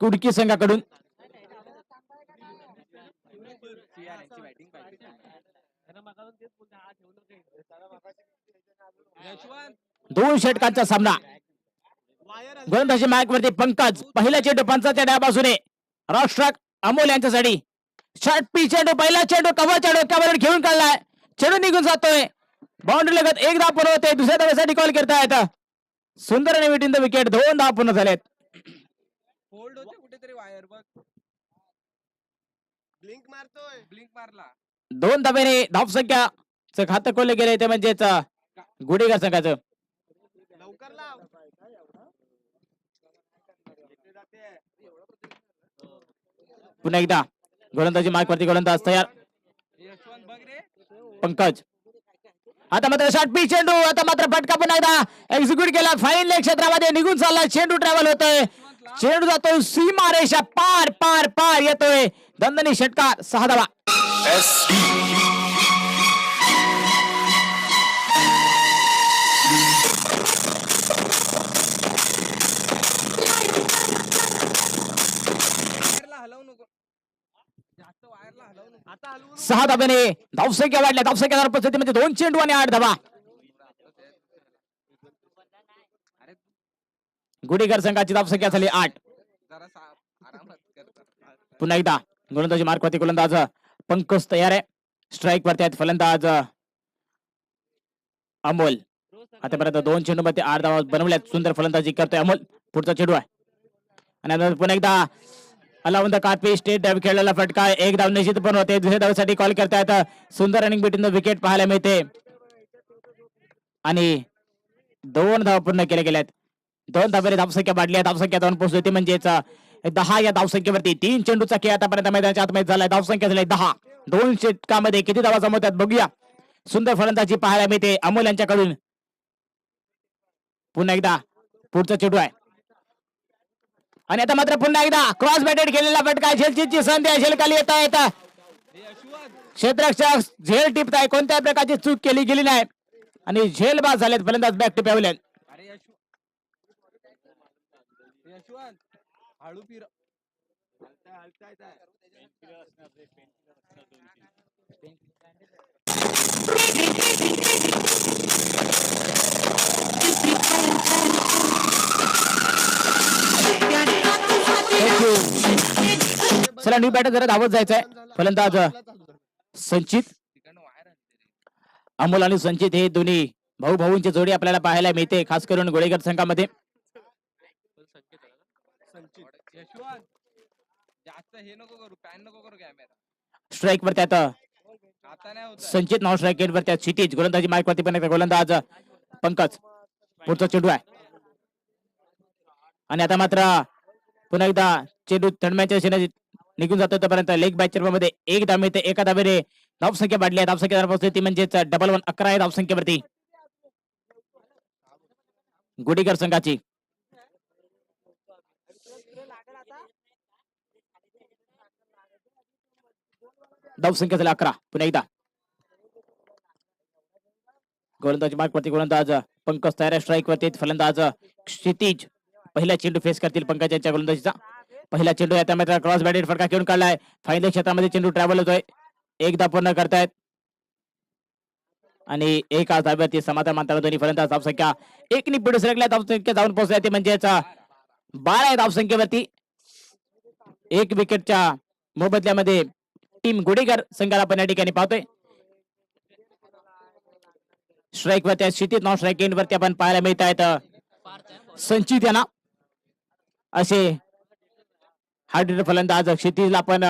कुडकी संघाकडून. दोन षटकांचा सामना. गोलंदाजी मायक वरती पंकज पहिला चेंडू पंचाच्या डाव्या बाजूने राष्ट्रक अमोल यांच्यासाठी. शॉर्ट पी चेंडू पहिला चेंडू कव्हर चेंडू कव्हर घेऊन काढलाय. चेंडू निघून जातोय. बाउंड्री लगत एक धाव पूर्ण होते. दुसऱ्या धाव्यासाठी कॉल करतायत. सुंदर आणि विटिंग द विकेट दोन धाव पूर्ण झालेत. वायर बघ. ब्लिंक मारतोय. ब्लिंक मारला. दोन धाब्याने धावसंख्या च खातं खोलले गेले ते म्हणजेच गुडेगार संघाचं. लवकर लाव. पुन्हा एकदा गोलंदाजी मार्क वरती गोलंदाज तयार. पंकज. आता मात्र शॉर्ट पी चेंडू. आता मात्र फटका पुन्हा एकदा. एक्झिक्यूट केला. फाईन लेग क्षेत्रामध्ये. निघून चालला. चेंडू ट्रॅव्हल होतोय. चेंडू जातोय सीमा रेषा पार पार पार येतोय. दंदनी षटकार सहा धावा. वायरला हलवू नको. जास्त वायरला हलवू नको. आता हलवू नको. सहा धाब्याने धावसंख्या वाढल्या. धावसंख्या परिस्थितीमध्ये दोन चेंडू आणि आठ धावा. गुडेकर संघाची धावसंख्या झाली आठ. पुन्हा एकदा गोलंदाजी मार्क वरती गोलंदाज पंकज तयार आहे. स्ट्राईक वरती आहेत फलंदाज अमोल. आतापर्यंत दोन चेंडू मध्ये आठ धावा बनवल्यात. सुंदर फलंदाजी करतोय अमोल. पुढचा चेंडू आहे. आणि आता पुन्हा एकदा अलावंद कापी स्टेट डाव खेळलेला फटका एक धाव निश्चित पण होते. दुसऱ्या धावेसाठी कॉल करतायत. सुंदर रनिंग बिटवीन द विकेट पाहायला मिळते. आणि दोन धावा पूर्ण केले गेल्यात. दोन धाब्याने धावसंख्या वाढली आहे. धावसंख्या दोन पोहोचली होती. म्हणजेच दहा या धावसंख्येवरती. तीन चेंडूचा खेळ आतापर्यंत मैदानाच्या आतमध्ये झालाय. धावसंख्या झाली दहा. दोन षटकामध्ये किती धावा जमवतात बघूया. सुंदर फलंदाजी पाहायला मिळते. अमोल यांच्याकडून. पुन्हा एकदा पुढचा चेंडू आहे. आणि आता मात्र पुन्हा एकदा क्रॉस बॅटेड केलेला फटका. झेलची संधी आहे. झेल खाली येता येता हे क्षेत्ररक्षक झेल टिपताय. आहे कोणत्याही प्रकारची चूक केली गेली नाही. आणि झेल बाद झालेत फलंदाज बॅक टिप यशवंत हळू फिर. हलताय, हलताय. चला न्यू बॅटर जरा धावत जायचंय. फलंदाज संचित. अमोल आणि संचित हे दोन्ही भाऊ भाऊंची जोडी आपल्याला पाहायला मिळते खास करून गोळेकर संघामध्ये संचित यशवंत जास्त हे नको करू पॅन नको करू कॅमेरा. स्ट्राईक वरती आता आता नाही होत. संचित नॉन स्ट्राईक गेट वरती क्षितिज गोलंदाजी मार्क वरती पण एकदा गोलंदाज पंकज. पुढचा चेंडू आहे. आणि आता मात्र पुन्हा एकदा चेंडू तडम्याच्या दिशेने निघून जातो तोपर्यंत लेग बॅचरमध्ये एक धाव मिळते एका धावेने धावसंख्या वाढली आहे. धावसंख्या पोहोचली ती म्हणजेच डबल वन अकरा आहे धावसंख्येवरती. गुडीकर संघाची. धावसंख्या झाली अकरा. पुन्हा एकदा. गोलंदाज मार्कवरती गोलंदाज पंकज तयार स्ट्राईक वरती फलंदाज क्षितिज. पहिला चेंडू फेस करतील पंकज यांच्या गोलंदाजीचा. पहिला चेंडू आहे. त्यामध्ये क्रॉस बॅटेड फटका घेऊन काढलाय. फायनल क्षेत्रामध्ये चेंडू ट्रॅव्हल होतोय. एकदा पूर्ण करतायत. आणि एक आज धाब्यावरती समाधान मानताना दोन्ही फलंदाज धावसंख्या एक नि पुढे सरकल्या. धावसंख्या जाऊन पोहोचल्या ते म्हणजेच बारा आहे धावसंख्येवरती एक विकेटच्या मोबदल्यामध्ये टीम गुडेकर संघाला आपण या ठिकाणी पाहतोय. स्ट्राईक वरती स्थितीत नॉन स्ट्राईक एंड वरती आपण पाहायला मिळत आहेत. संचित यांना असे हार्ड फलंदाज क्षितिजला आपण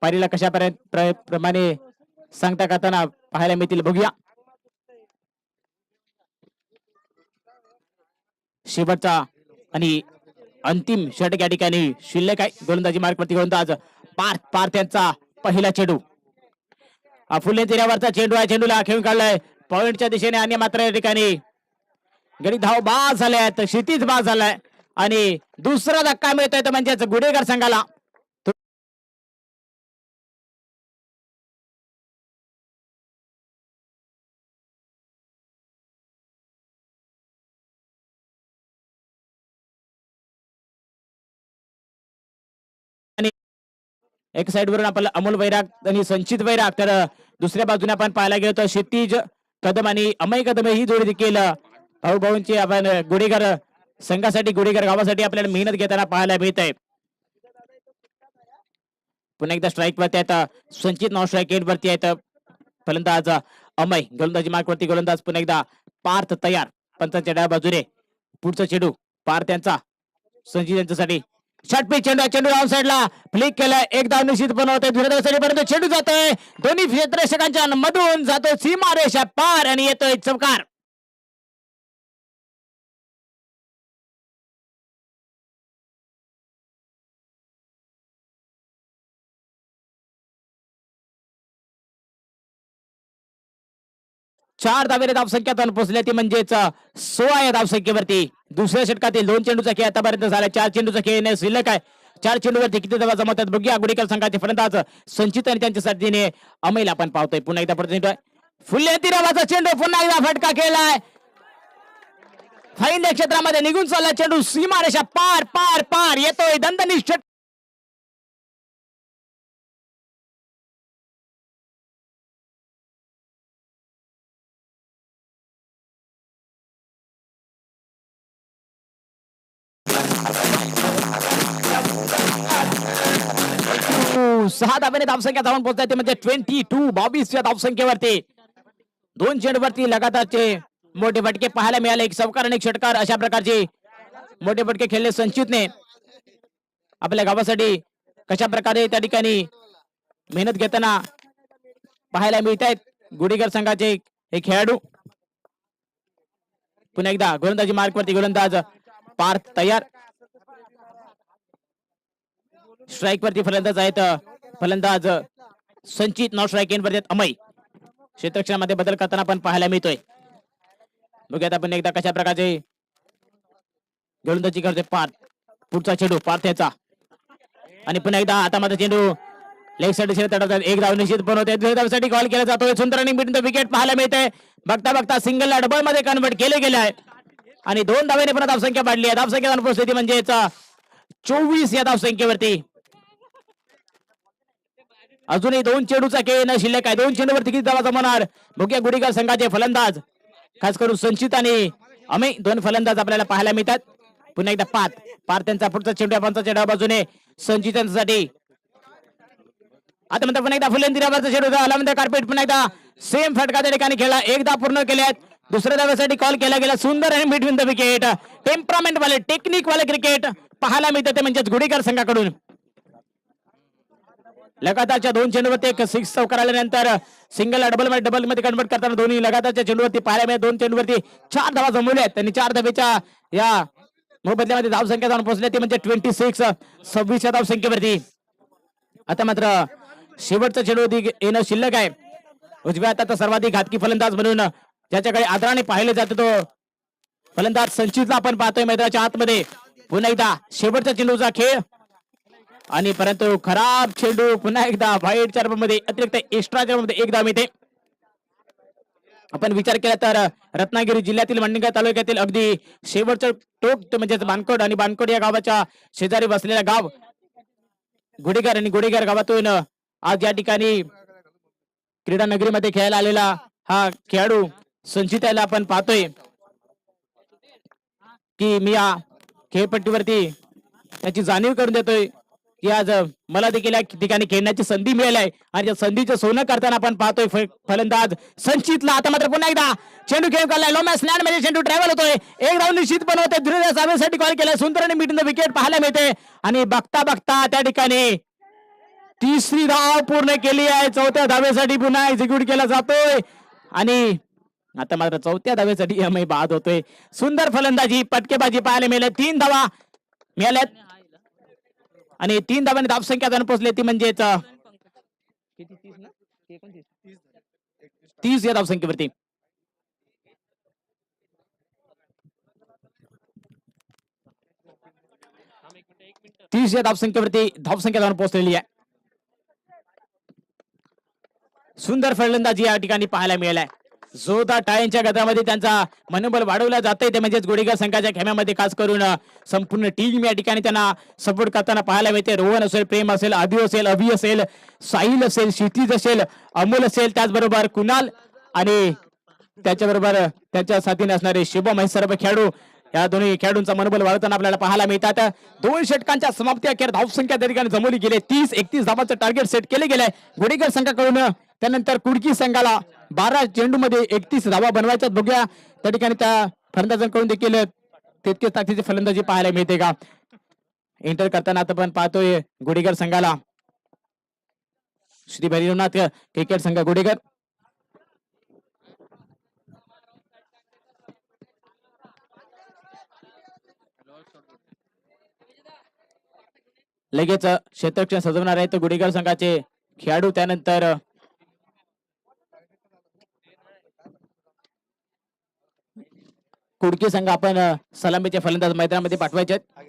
पारीला कशा पर्यंत प्र- प्रमाणे सांगता करताना पाहायला मिळतील बघूया. शेवटचा आणि अंतिम षटक या ठिकाणी शिल्लक आहे. गोलंदाजी मार्क वरती गोलंदाज पार्थ पार्थ यांचा पहिला चेंडू. फुले तिऱ्यावरचा चेंडू आहे चेंडूला खेळून काढलाय. पॉइंटच्या दिशेने आणि मात्र या ठिकाणी गडी धाव बाद झाल्यात क्षितिज बाद झालाय. आणि दुसरा धक्का मिळतोय तर म्हणजेच गुडेकर संघाला. एक साइड वरून आपल्याला अमोल वैराग आणि संचित वैराग. तर दुसऱ्या बाजूने आपण पाहायला गेलो तर क्षितिज कदम आणि अमय कदम ही जोडी देखील अ, भाऊ भाऊंची आपण अ, संघासाठी गुढीगर गावासाठी आपल्याला मेहनत घेताना पाहायला मिळत आहे पुन्हा एकदा स्ट्राईक वरती आहेत संचित नॉन स्ट्राईक एट वरती आहेत फलंदाज अमय. गोलंदाजी मार्ग वरती गोलंदाज पुन्हा एकदा पार्थ तयार. पंचांच्या डाव्या बाजूने पुढचा चेडू पार्थ यांचा. संचित यांच्यासाठी षटपी चेंडू आहे. चेंडू डाऊन साईडला फ्लिक केलाय. एक धाव निश्चित बनवते दुसऱ्या चेंडू जातोय. दोन्ही क्षेत्ररक्षकांच्या मधून जातो सीमा रेषा पार आणि येतोय चौकार चार धावेने धावसंख्यात पोहोचल्या ती म्हणजेच सोळा या धावसंख्येवरती. दुसऱ्या षटकातील दोन चेंडूचा खेळ आतापर्यंत झाला. चार चेंडूचा खेळ शिल्लक आहे. चार चेंडूवरती किती धावा जमवतात बघूया. गुडीकर संघाचे फलंदाज संचित आणि त्यांच्या साथीने अमैल आपण पाहतोय. पुन्हा एकदा प्रतिनिधी फुल्ले फुले तिरावाचा चेंडू पुन्हा एकदा फटका केलाय. फाईन क्षेत्रामध्ये निघून चालला चेंडू. सीमारेषा पार पार पार. येतोय दंदनिष्ठ हो, सहा धाब्याने धावसंख्या धावून पोहोचत ते म्हणजे ट्वेंटी टू बावीसच्या धावसंख्येवरती. दोन चेंडूवरती लगातारचे मोठे फटके पाहायला मिळाले. एक सवकार आणि एक षटकार अशा प्रकारचे मोठे फटके खेळले संचितने आपल्या गावासाठी कशा प्रकारे त्या ठिकाणी मेहनत घेताना पाहायला मिळत आहेत गुडीगर संघाचे हे खेळाडू. पुन्हा एकदा गोलंदाजी मार्कवरती गोलंदाज पार्थ तयार. स्ट्राईक वरती फलंदाज आहेत फलंदाज संचित नॉट स्ट्राईक वरती अमय. क्षेत्रक्षणामध्ये बदल करताना आपण पाहायला मिळतोय. बघूयात आपण एकदा कशा प्रकारचे गोलंदाजी करतोय पार्थ. पुढचा चेंडू पार्थ याचा आणि पुन्हा एकदा आता माझा चेंडू लेग साइड तडवतात एक धाव निश्चित बनवते धावसाठी कॉल केला जातो सुंदर रनिंग बिटून विकेट पाहायला मिळते बघता बघता सिंगल डबलमध्ये कन्वर्ट केले गेले आहे. आणि दोन धावेने पण धावसंख्या वाढली आहे. धावसंख्या अनुपस्थिती म्हणजेच चोवीस या धावसंख्येवरती. अजूनही दोन चेंडूचा खेळ न शिल्लक आहे. दोन चेंडूवरती किती धावा जमवणार बघूया गुडीकर संघाचे फलंदाज. खास करून संचित आणि अमे दोन फलंदाज आपल्याला पाहायला मिळतात. पुन्हा एकदा पाच पार त्यांचा पुढचा चेंडू आहे, पंचाच्या बाजूने संचित यांच्यासाठी. आता म्हणतात पुन्हा एकदा फुलेंदिरावरचा चेंडू आला म्हणता कार्पेट पुन्हा एकदा सेम फटका त्या ठिकाणी खेळला. एकदा पूर्ण केल्यात. दुसऱ्या दाव्यासाठी कॉल केला गेला. सुंदर आणि बिटवीन द विकेट टेम्परामेंट वाले टेक्निक वाले क्रिकेट पाहायला मिळतं ते म्हणजेच गुडीकर संघाकडून. लगातारच्या दोन चेंडूवरती एक सिक्स चौकार आल्यानंतर सिंगल डबलमध्ये डबलमध्ये कन्वर्ट करताना दोन्ही लगातारच्या चेंडूवरती पाहायला दोन चेंडूवरती चार धावा जमवल्या आहेत. त्यांनी चार धावेच्या या मोबदल्यामध्ये धावसंख्या जाऊन पोहोचल्या ती म्हणजे ट्वेंटी सिक्स सव्वीसच्या धावसंख्येवरती. आता मात्र शेवटचा चेंडू येणं शिल्लक आहे. उजव्या हातात सर्वाधिक घातकी फलंदाज म्हणून ज्याच्याकडे आदराने पाहिले जाते तो फलंदाज संचितला आपण पाहतोय मैदानाच्या आतमध्ये. पुन्हा एकदा शेवटचा चेंडूचा खेळ. आणि परंतु खराब चेंडू पुन्हा एकदा व्हाईट चारमध्ये अतिरिक्त एक्स्ट्रा मध्ये एक धाव येते आपण विचार केला तर रत्नागिरी जिल्ह्यातील मंडणगड तालुक्यातील अगदी शेवटचं टोक म्हणजेच बानकोड आणि बानकोड या गावाच्या शेजारी बसलेला गाव गुडेगार आणि गुडेगार गावातून आज या ठिकाणी क्रीडा नगरीमध्ये खेळायला आलेला हा खेळाडू संचित याला आपण पाहतोय की मी या खेळपट्टीवरती त्याची जाणीव करून देतोय. की आज मला देखील या ठिकाणी खेळण्याची संधी मिळाली आहे. आणि त्या संधीचं सोनं करताना आपण पाहतोय फ- फलंदाज संचितला. आता मात्र पुन्हा एकदा चेंडू खेळ काढलाय लोमॅ स्लॅन्डमध्ये चेंडू ट्रॅव्हल होतोय. एक धाव निश्चित बनवते. दुसऱ्या सावेसाठी कॉल केलाय. सुंदर आणि मिटून विकेट पाहायला मिळते. आणि बघता बघता त्या ठिकाणी तिसरी धाव पूर्ण केली आहे. चौथ्या धावेसाठी पुन्हा एक्झिक्यूट केला जातोय. आणि आता मात्र चौथ्या धावेसाठी अमय बाद होतोय. सुंदर फलंदाजी पटकेबाजी पाहायला मिळेल. तीन धावा मिळाल्यात. आणि तीन धावांनी धावसंख्या जाऊन पोहोचले. ती म्हणजेच एकोणतीस तीस या धावसंख्येवरती तीस या धावसंख्येवरती धावसंख्या जाऊन पोहोचलेली आहे. सुंदर फलंदाजी या ठिकाणी पाहायला मिळालाय. जोरदार टाळ्यांच्या गदामध्ये त्यांचा मनोबल वाढवला जात आहे ते म्हणजेच गोडीगर संघाच्या खेम्यामध्ये खास करून संपूर्ण टीम या ठिकाणी त्यांना सपोर्ट करताना पाहायला मिळते. रोहन असेल प्रेम असेल आदी असेल अभि असेल साहिल असेल क्षितिज असेल अमोल असेल त्याचबरोबर कुणाल आणि त्याच्याबरोबर त्यांच्या साथीने असणारे शुभम हे सर्व खेळाडू या दोन्ही खेळाडूंचा मनोबल वाढवताना आपल्याला पाहायला मिळतात. दोन षटकांच्या समाप्ती अखेर धावसंख्या त्या ठिकाणी जमवली गेली. तीस एकतीस धावांचं टार्गेट सेट केले गेलंय. गोडेकर संघाकडून त्यानंतर कुडकी संघाला बारा चेंडूमध्ये एकतीस धावा बनवायच्यात. बघूया त्या ठिकाणी त्या फलंदाजांकडून देखील तितकेच ताकदीची फलंदाजी पाहायला मिळते का? एंटर करताना आता पण पाहतोय गोडेकर संघाला. श्री भैरवनाथ क्रिकेट संघ गोडेकर लगेच क्षेत्रक्षण सजवणार आहे तर गुडेकर संघाचे खेळाडू. त्यानंतर कुडकी संघ आपण सलामीचे फलंदाज मैदानामध्ये पाठवायचे आहेत.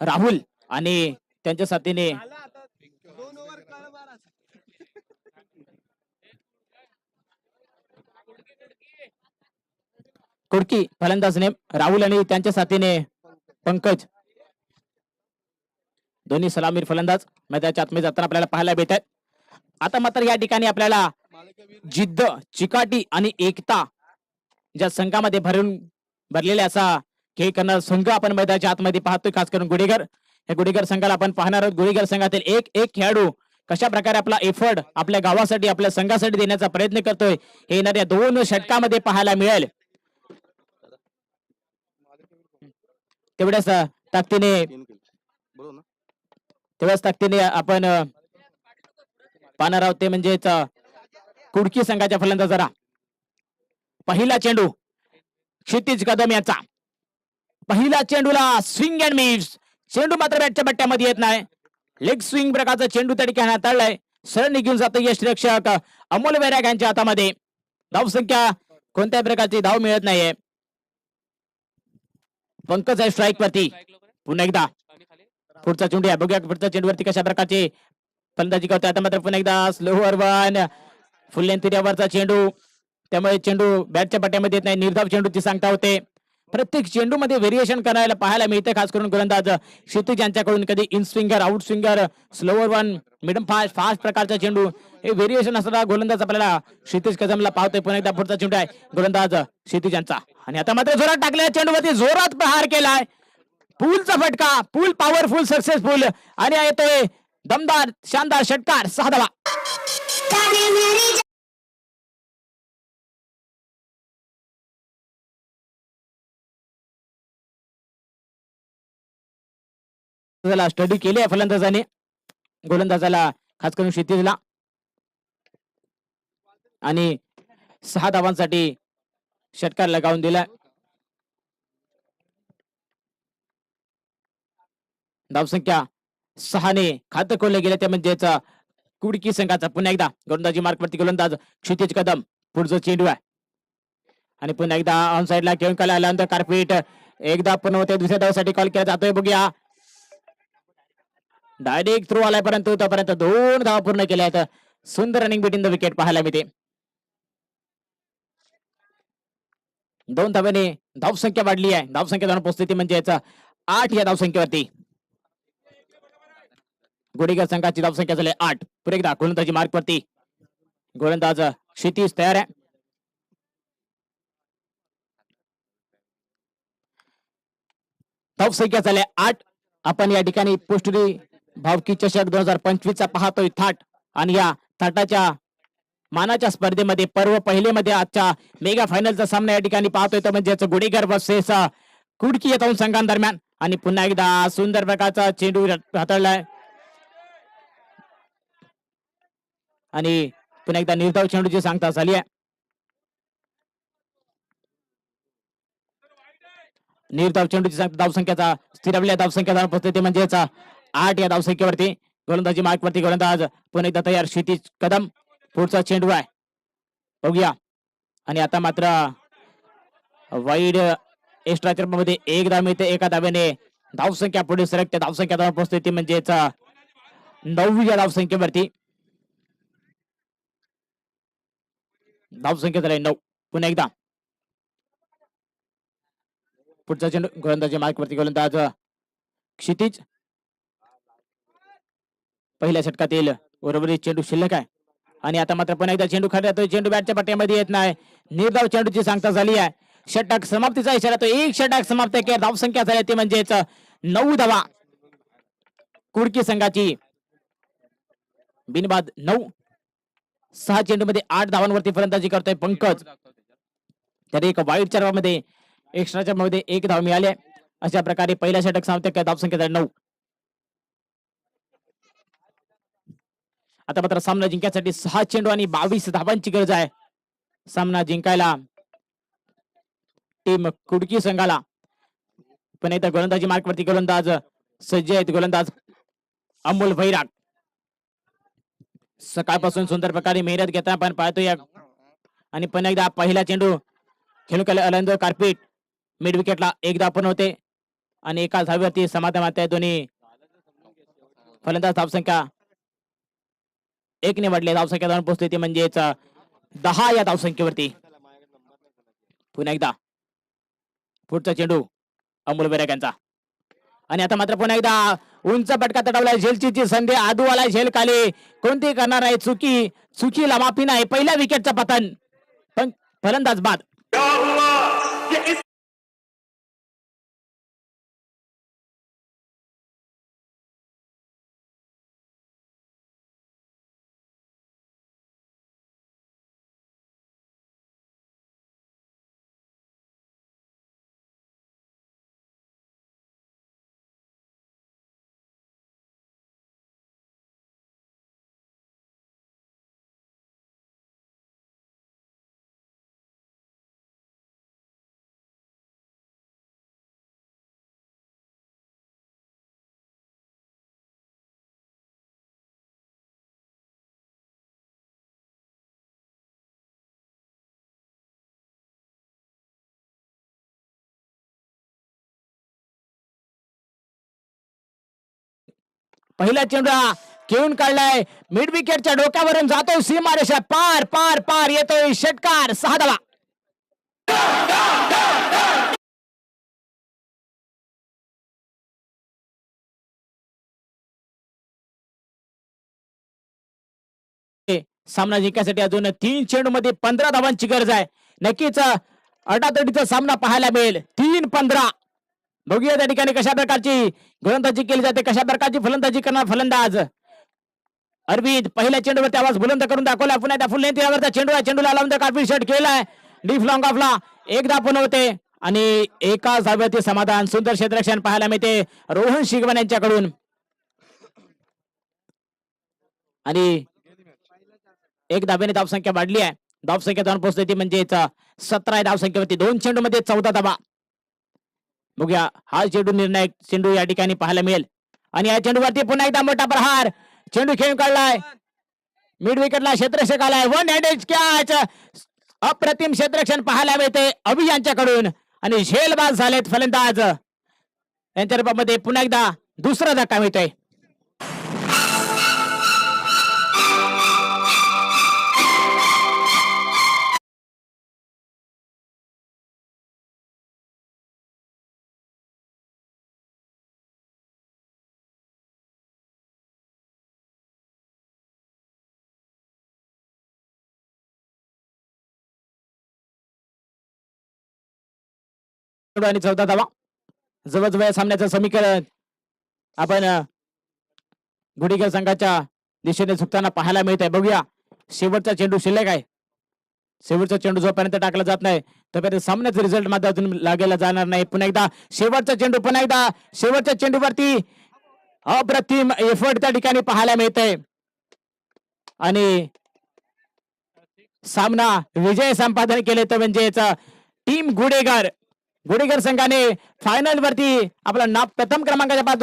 राहुल आणि त्यांच्या साथीने कुडकी फलंदाज नेम राहुल आणि त्यांच्या साथीने पंकज दोन्ही सलामीर फलंदाज मैदानाच्या आतमध्ये जाताना आपल्याला पाहायला भेटत आहेत. आता मात्र या ठिकाणी आपल्याला जिद्द चिकाटी आणि एकता ज्या संघामध्ये भरून भरलेला असा खेळ करणारा संघ आपण मैदानाच्या आतमध्ये पाहतोय खास करून गुडेगर या गुडेगर संघाला आपण पाहणार आहोत. गुडेगर संघातील एक एक खेळाडू कशा प्रकारे आपला एफर्ट आपल्या गावासाठी आपल्या संघासाठी देण्याचा प्रयत्न करतोय हे येणाऱ्या दोन षटकामध्ये पाहायला मिळेल. तेवढ्याच ताकदीने तेव्हाच ताकदीने आपण पाहणार आहोत ते म्हणजेच कुडकी संघाच्या फलंदाजाला पहिला चेंडू क्षितिज कदम याचा. पहिला चेंडूला स्विंग अँड मिस चेंडू मात्र बॅटच्या बट्ट्यामध्ये येत नाही. लेग स्विंग प्रकारचा चेंडू त्या ठिकाणी हाताळलाय. सरळ निघून जातं यश रक्षक अमोल वैराग यांच्या हातामध्ये. धावसंख्या कोणत्याही प्रकारची धाव मिळत नाहीये. पंकज आहे स्ट्राईक वरती. पुन्हा एकदा. पुढचा चेंडू आहे. बघूया पुढच्या चेंडूवरती कशा प्रकारचे फलंदाजी करतो आता मात्र पुन्हा एकदा स्लोअर वन फुल लेंथ वरचा चेंडू. त्यामुळे चेंडू बॅटच्या पट्ट्यामध्ये येत नाही. निर्धाव चेंडूची सांगता होते. प्रत्येक चेंडू मध्ये व्हेरिएशन करायला पाहायला मिळते खास करून गोलंदाज क्षितिज यांच्याकडून. कधी in swinger out swinger slower one medium fast fast प्रकारचा चेंडू. हे व्हेरिएशन असणारा गोलंदाज आपल्याला क्षितिज कदमला पाहतोय. पुन्हा एकदा पुढचा चेंडू आहे गोलंदाज क्षितिज यांचा. आणि आता मात्र जोरात टाकलेल्या चेंडूवरती जोरात प्रहार केलाय. पूलचा फटका पूल पॉवरफुल सक्सेसफुल आणि येतोय दमदार शानदार षटकार सहा धावा स्टडी केली आहे फलंदाजाने. गोलंदाजाला खास करून क्षितिजला. आणि सहा धावांसाठी षटकार लगावून दिला धावसंख्या सहाने खातं खोलले गेले. ते म्हणजेच कुडकी संघाचा पुन्हा एकदा गोलंदाजी मार्कवरती गोलंदाज क्षितिज कदम पुढचं चेंडू आहे. आणि पुन्हा एकदा ऑन साईडला घेऊन काल आल्यानंतर कार्पेट एकदा पुन्हा होते दुसऱ्या धावसाठी कॉल केला जातोय. बघूया. डायरेक्ट थ्रू आलाय परंतु तोपर्यंत दोन धावा पूर्ण केल्या आहेत. सुंदर running between the wicket पाहायला मिळते. दोन धाव्याने धावसंख्या वाढली आहे. धावसंख्या जाऊन पोहोचते ती म्हणजेच आठ या धावसंख्येवरती. गोडीगर संघाची धावसंख्या झाली आठ. पुढे एकदा गोलंदाजी मार्क वरती. गोलंदाज क्षितिज तयार आहे. धावसंख्या झाल्या आठ. आपण या ठिकाणी पोस्टरी भावकी चषक दोन हजार पंचवीस चा पाहतोय थाट. आणि या थाटाच्या मानाच्या स्पर्धेमध्ये पर्व पहिलेमध्ये आजच्या मेगा फायनलचा सामना या ठिकाणी पाहतोय. तो म्हणजेच गुडेगर वर्सेस कुडकी या संघांदरम्यान. आणि पुन्हा एकदा सुंदर प्रकारचा चेंडू हाताळलाय आणि पुन्हा एकदा निर्धाव चेंडूची सांगता झाली आहे. निर्धाव चेंडूची सांगता धावसंख्याचा स्थिरवल्या धावसंख्या पोहोचते म्हणजेच आठ या धावसंख्येवरती गोलंदाजी मार्कवरती गोलंदाज पुन्हा एकदा तयार क्षितिज कदम पुढचा चेंडू आहे. बघूया. आणि आता मात्र वाईड एक्स्ट्रा मध्ये एक धाव मिळते एका धाव्याने. धावसंख्या पुढे सरकते. धावसंख्या धाव पोहोचते ती म्हणजेच नववी या धावसंख्येवरती. धावसंख्या झाली नऊ. पुन्हा एकदा. पुढचा चेंडू गोलंदाजी मार्कवरती गोलंदाज. क्षितिज. पहिल्या षटकातील उर्वरित चेंडू शिल्लक आहे. आणि आता मात्र पुन्हा एकदा चेंडू खाली चेंडू बॅटच्या पट्ट्यामध्ये येत नाही. निर्धाव चेंडूची सांगता झाली आहे. षटक समाप्तीचा इशारा तो एक षटक समाप्त केली. धावसंख्या झाली ती म्हणजेच नऊ धावा कुडकी संघाची. बिनबाद नऊ. सहा चेंडू मध्ये आठ धावांवरती फलंदाजी करतोय पंकज. दाखव तर एक वाईट चरवामध्ये एक्स्ट्रा मध्ये एक धाव मिळाले अशा प्रकारे पहिला षटक सांगतोय केलं धावसंख्या नऊ. आता मात्र सामना जिंकण्यासाठी सहा चेंडू आणि बावीस धावांची गरज आहे. सामना जिंकायला टीम कुडकी संघाला. पण एकदा गोलंदाजी मार्कवरती गोलंदाज सज्ज आहेत गोलंदाज अमोल भैराग सकाळपासून सुंदर प्रकारे मेहनत घेताना आपण पाहतो या आणि पुन्हा एकदा पहिला चेंडू खेळून अलंद कार्पेट मिड विकेटला एकदा पण होते. आणि एका धाव्यावरती समाधान मारते दोन्ही. फलंदाज धावसंख्या एक निवडले धावसंख्या जाऊन पोहोचते ती म्हणजेच दहा या धावसंख्येवरती. पुन्हा एकदा. पुढचा चेंडू अमोल बेरग यांचा. आणि आता मात्र पुन्हा एकदा उंच पटका तटवला झेलची संधी आदू झेल काले कोणती करणार आहे चुकी? चुकीला माफी नाही पहिल्या विकेटचा पतन. पण फलंदाज बाद. पहिला चेंडू हा खेळून काढलाय. मिड विकेटच्या डोक्यावरून जातोय सीमारेषा पार पार पार येतोय षटकार सहा धावा. सामना जिंकण्यासाठी अजून तीन चेंडू मध्ये पंधरा धावांची गरज आहे. नक्कीच अटातडीचा सामना पाहायला मिळेल. तीन पंधरा. बघूया त्या ठिकाणी कशा प्रकारची गोलंदाजी केली जाते कशा प्रकारची फलंदाजी करणार फलंदाज. अरविंद पहिल्या चेंडूवरती आवाज बुलंद करून दाखवला पुन्हा त्या फुल लेंथीवरचा चेंडू आहे चेंडूला लावून काफी शर्ट केलाय. डीफ लॉंग ऑफला एकदा पण होते. आणि एका धाव्याचे समाधान सुंदर क्षेत्ररक्षण पाहायला मिळते रोहन शिगवण यांच्याकडून. आणि एक धाब्याने धावसंख्या वाढली आहे. धावसंख्या जाऊन पोहोचते ती म्हणजेच सतरा धावसंख्येवरती. दोन चेंडू मध्ये चौदा धाबा बघूया. हा चेंडू निर्णायक चेंडू या ठिकाणी पाहायला मिळेल. आणि या चेंडूवरती पुन्हा एकदा मोठा प्रहार. चेंडू खेळून काढलाय. मिड विकेटला क्षेत्रक्षक आलाय. वन हँडेज कॅच अप्रतिम क्षेत्रक्षण पाहायला मिळते अभि यांच्याकडून आणि झेलबाज झालेत फलंदाज. यांच्या रूपामध्ये पुन्हा एकदा दुसरा धक्का मिळतोय. आणि चौदा धावा. जवळजवळ या सामन्याचं समीकरण आपण अ, संघाच्या दिशेने झुकताना पाहायला मिळत आहे बघूया शेवटचा चेंडू शिल्लक आहे. शेवटचा चेंडू जोपर्यंत टाकला जात नाही तोपर्यंत सामन्याचा रिझल्ट मात्र अजून लागेला जाणार नाही. पुन्हा एकदा शेवटचा चेंडू पुन्हा एकदा शेवटच्या चेंडूवरती अप्रतिम एफर्ट त्या ठिकाणी पाहायला मिळतंय. आणि सामना विजय संपादन केले तर म्हणजेच टीम गुडेगार गुडेगर संघाने फायनल वरती आपला नाव प्रथम क्रमांकाच्या पाहतो